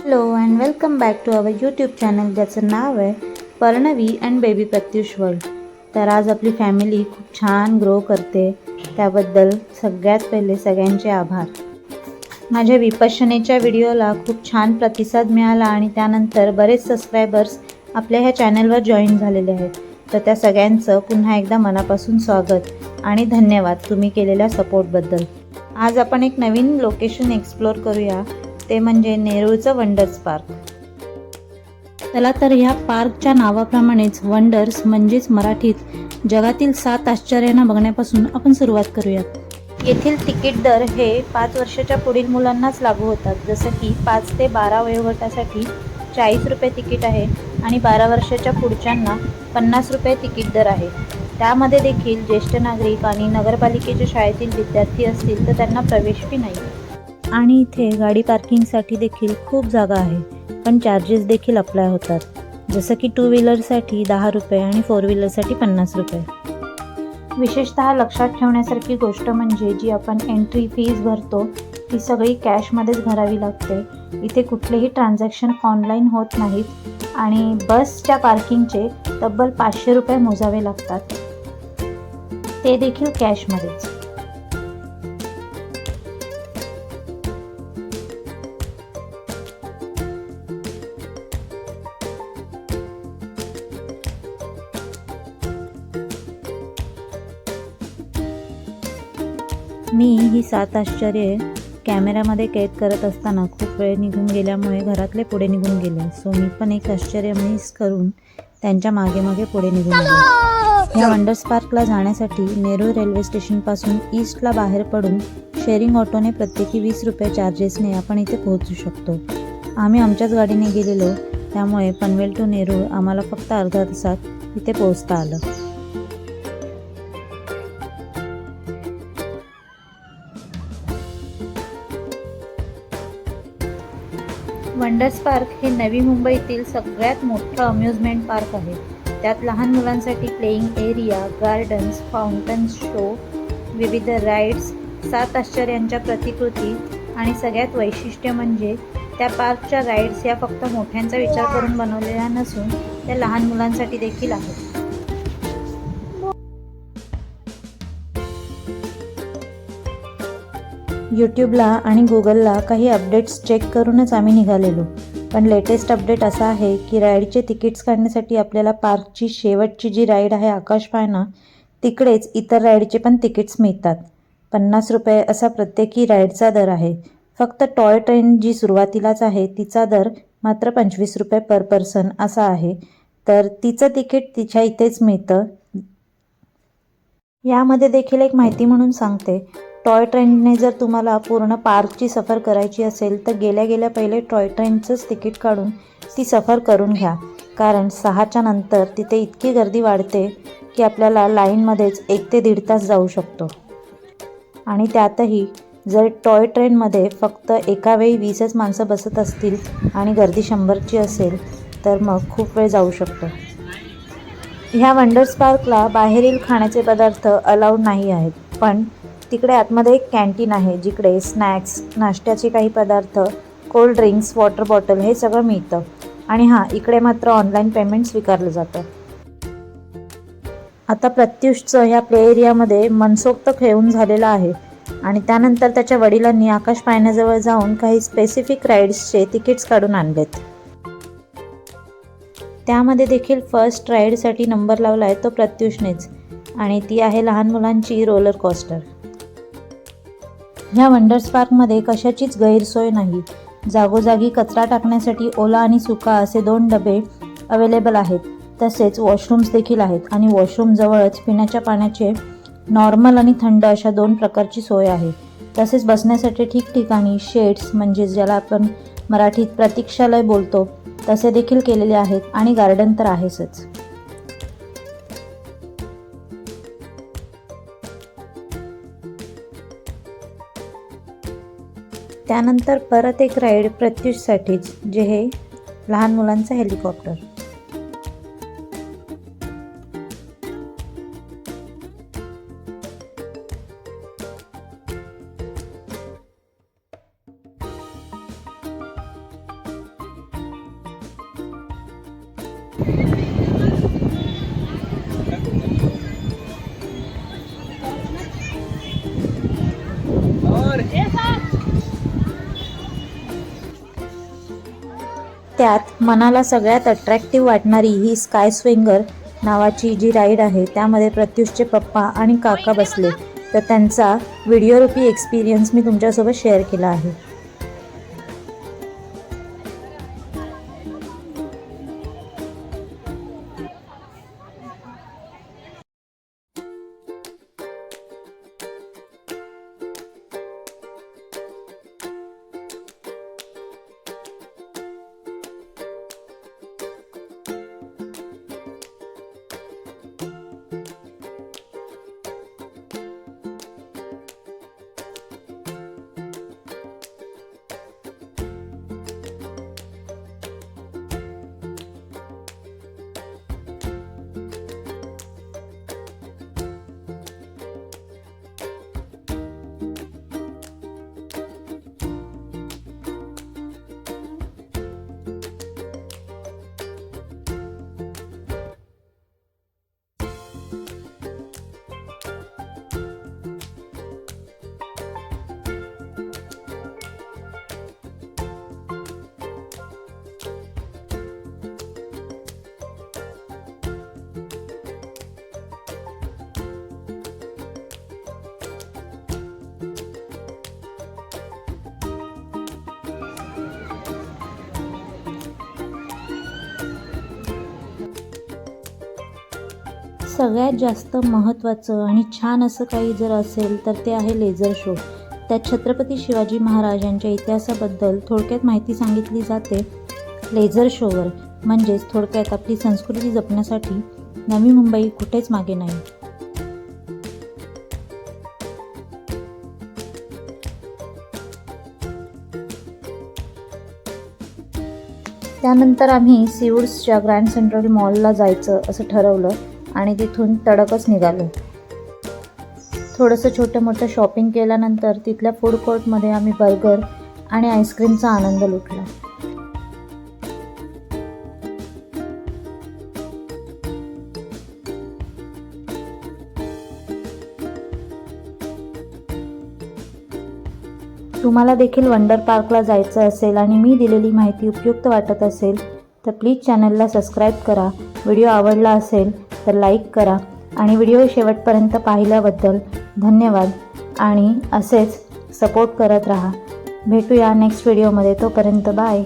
Hello and welcome back to our YouTube channel ज्याचं नाव आहे Parnavi and baby Pratyush world तर आज आपली फॅमिली खूप छान ग्रो करते. त्याबद्दल सगळ्यात पहिले सगळ्यांचे आभार. माझ्या विपशनेच्या व्हिडिओला खूप छान प्रतिसाद मिळाला आणि त्यानंतर बरेच सबस्क्रायबर्स आपल्या ह्या चॅनलवर जॉईन झालेले आहेत. तर त्या सगळ्यांचं पुन्हा एकदा मनापासून स्वागत आणि धन्यवाद तुम्ही केलेल्या सपोर्टबद्दल आज आपण एक नवीन लोकेशन एक्सप्लोअर करूया. ते म्हणजे नेरूळचं वंडर्स पार्क चला तर ह्या पार्कच्या नावाप्रमाणेच वंडर्स म्हणजेच मराठीत जगातील सात आश्चर्यांना बघण्यापासून आपण सुरुवात करूयात. येथील तिकीट दर हे पाच वर्षाच्या पुढील मुलांनाच लागू होतात. जसं की पाच ते बारा वयोगटासाठी चाळीस रुपये तिकीट आहे आणि बारा वर्षाच्या पुढच्यांना पन्नास रुपये तिकीट दर आहे. त्यामध्ये देखील ज्येष्ठ नागरिक आणि नगरपालिकेच्या शाळेतील विद्यार्थी असतील तर त्यांना प्रवेश फी नाही. आणि इथे गाडी पार्किंगसाठी देखील खूप जागा आहे पण चार्जेस देखील अप्लाय होतात. जसं की टू व्हीलरसाठी दहा रुपये आणि फोर व्हीलरसाठी पन्नास रुपये. विशेषतः लक्षात ठेवण्यासारखी गोष्ट म्हणजे जी आपण एंट्री फीज भरतो ती सगळी कॅशमध्येच भरावी लागते. इथे कुठलेही ट्रान्झॅक्शन ऑनलाईन होत नाहीत आणि बसच्या पार्किंगचे तब्बल पाचशे रुपये मोजावे लागतात. ते देखील कॅशमध्येच मी ही सात आश्चर्ये कॅमेऱ्यामध्ये कैद करत असताना खूप वेळ निघून गेल्यामुळे घरातले पुढे निघून गेले. सो मी पण एक आश्चर्य मिस करून त्यांच्या मागे मागे पुढे निघून गेले. या वंडर्स पार्कला जाण्यासाठी नेरूळ रेल्वे स्टेशनपासून ईस्टला बाहेर पडून शेअरिंग ऑटोने प्रत्येकी वीस रुपये चार्जेसने आपण इथे पोहोचू शकतो. आम्ही आमच्याच गाडीने गेलेलो त्यामुळे पनवेल टू नेरूळ आम्हाला फक्त अर्ध्या तासात इथे पोहोचता आलं. वंडर्स पार्क हे नवी मुंबईतील सगळ्यात मोठं अम्युजमेंट पार्क आहे. त्यात लहान मुलांसाठी playing area gardens fountain show विविध राईड्स सात आश्चर्यांच्या प्रतिकृती आणि सगळ्यात वैशिष्ट्य म्हणजे त्या पार्कच्या राईड्स या फक्त मोठ्यांचा विचार करून बनवलेल्या नसून त्या लहान मुलांसाठी देखील आहेत. यूट्यूबला आणि गुगलला काही अपडेट्स चेक करूनच आम्ही निघालेलो. पण लेटेस्ट अपडेट असा आहे की राईडचे तिकीट्स काढण्यासाठी आपल्याला पार्कची शेवटची जी राईड आहे आकाश पाळणा तिकडेच इतर राईडचे पण तिकीट्स मिळतात. पन्नास रुपये असा प्रत्येकी राईडचा दर आहे. फक्त टॉय ट्रेन जी सुरुवातीलाच आहे तिचा दर मात्र पंचवीस रुपये पर पर्सन असा आहे. तर तिचं तिकीट तिच्या इथेच मिळतं. यामध्ये देखील एक माहिती म्हणून सांगते. टॉय ट्रेनने जर तुम्हाला पूर्ण पार्कची सफर करायची असेल तर गेल्या गेल्या पहिले टॉय ट्रेनचंच तिकीट काढून ती सफर करून घ्या. कारण सहाच्या नंतर तिथे इतकी गर्दी वाढते की आपल्याला लाईनमध्येच एक ते दीड तास जाऊ शकतो. आणि त्यातही जर टॉय ट्रेनमध्ये फक्त एका वेळी वीसच माणसं बसत असतील आणि गर्दी शंभरची असेल तर मग खूप वेळ जाऊ शकतो. ह्या वंडर्स पार्कला बाहेरील खाण्याचे पदार्थ अलाउड नाही आहेत. पण तिकडे आतमध्ये एक कॅन्टीन आहे जिकडे स्नॅक्स नाश्त्याचे काही पदार्थ कोल्ड ड्रिंक्स वॉटर बॉटल हे सगळं मिळतं. आणि हां इकडे मात्र ऑनलाईन पेमेंट स्वीकारलं जातं. आता प्रत्युषचं ह्या प्ले एरियामध्ये मनसोक्त खेळून झालेलं आहे. आणि त्यानंतर त्याच्या वडिलांनी आकाश पाळण्याजवळ जाऊन काही स्पेसिफिक राईड्सचे तिकीट्स काढून आणलेत. त्यामध्ये देखील फर्स्ट राईडसाठी नंबर लावला आहे तो प्रत्युषनेच. आणि ती आहे लहान मुलांची रोलर कॉस्टर ह्या वंडर्स पार्कमध्ये कशाचीच गैरसोय नाही. जागोजागी कचरा टाकण्यासाठी ओला आणि सुका असे दोन डबे अवेलेबल आहेत. तसेच वॉशरूम्स देखील आहेत आणि वॉशरूमजवळच पिण्याच्या पाण्याचे नॉर्मल आणि थंड अशा दोन प्रकारची सोय आहे. तसेच बसण्यासाठी ठिकठिकाणी शेड्स म्हणजे ज्याला आपण मराठीत प्रतीक्षालय बोलतो तसे देखील केलेले आहेत आणि गार्डन तर आहेच त्यानंतर परत एक राईड प्रत्युषसाठीच जे हे लहान मुलांचं हेलिकॉप्टर. त्यात मनाला सगळ्यात अट्रॅक्टिव्ह वाटणारी ही स्काय स्विंगर नावाची जी राईड आहे त्यामध्ये प्रत्युषचे पप्पा आणि काका बसले. तर त्यांचा व्हिडिओरूपी एक्सपिरियन्स मी तुमच्यासोबत शेअर केला आहे. सगळ्यात जास्त महत्त्वाचं आणि छान असं काही जर असेल तर ते आहे लेझर शो त्यात छत्रपती शिवाजी महाराज यांच्या इतिहासाबद्दल थोडक्यात माहिती सांगितली जाते. लेझर शोवर म्हणजेच थोडक्यात आपली संस्कृती जपण्यासाठी नवी मुंबई कुठेच मागे नाही. त्यानंतर आम्ही सीवूड्सच्या ग्रँड सेंट्रल मॉलला जायचं असं ठरवलं. आणि तिथून तडकच निघालो. थोडंसं छोटं मोठं शॉपिंग केल्यानंतर तिथल्या फूड कोर्टमध्ये आम्ही बर्गर आणि आईस्क्रीमचा आनंद लुटला. तुम्हाला देखील वंडर पार्कला जायचं असेल आणि मी दिलेली माहिती उपयुक्त वाटत असेल तर प्लीज चॅनलला सबस्क्राईब करा. व्हिडिओ आवडला असेल तर लाईक करा आणि व्हिडिओ शेवटपर्यंत पाहिल्याबद्दल धन्यवाद. आणि असेच सपोर्ट करत राहा. भेटूया नेक्स्ट व्हिडिओमध्ये. तोपर्यंत बाय.